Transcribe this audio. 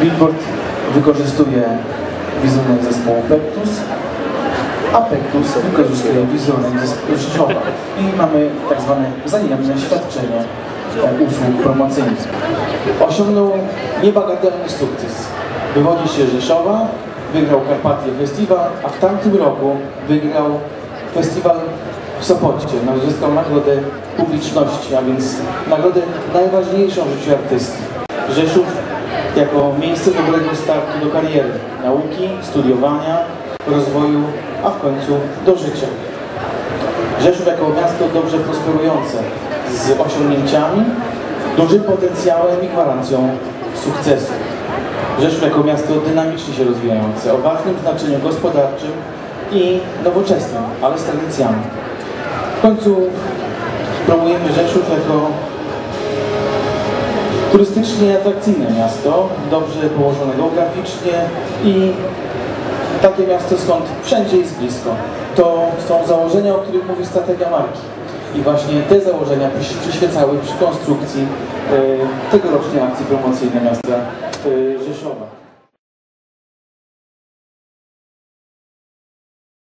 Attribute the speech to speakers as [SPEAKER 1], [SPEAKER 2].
[SPEAKER 1] Billboard wykorzystuje wizerunek zespołu Pektus, a Pektus wykorzystuje wizerunek zespołu Rzeszowa. I mamy tak zwane wzajemne świadczenie usług promocyjnych. Osiągnął niebagatelny sukces. Wywodzi się Rzeszowa, wygrał Karpatie Festiwal, a w tamtym roku wygrał festiwal w Sopocie. Uzyskał nagrodę publiczności, a więc nagrodę najważniejszą w życiu artysty. Rzeszów jako miejsce dobrego startu do kariery, nauki, studiowania, rozwoju, a w końcu do życia. Rzeszów jako miasto dobrze prosperujące, z osiągnięciami, dużym potencjałem i gwarancją sukcesu. Rzeszów jako miasto dynamicznie się rozwijające, o ważnym znaczeniu gospodarczym i nowoczesnym, ale z tradycjami. W końcu promujemy Rzeszów jako turystycznie atrakcyjne miasto, dobrze położone geograficznie i takie miasto, skąd wszędzie jest blisko. To są założenia, o których mówi strategia marki. I właśnie te założenia przyś- przyświecały przy konstrukcji e, tegorocznej akcji promocyjnej miasta e, Rzeszowa.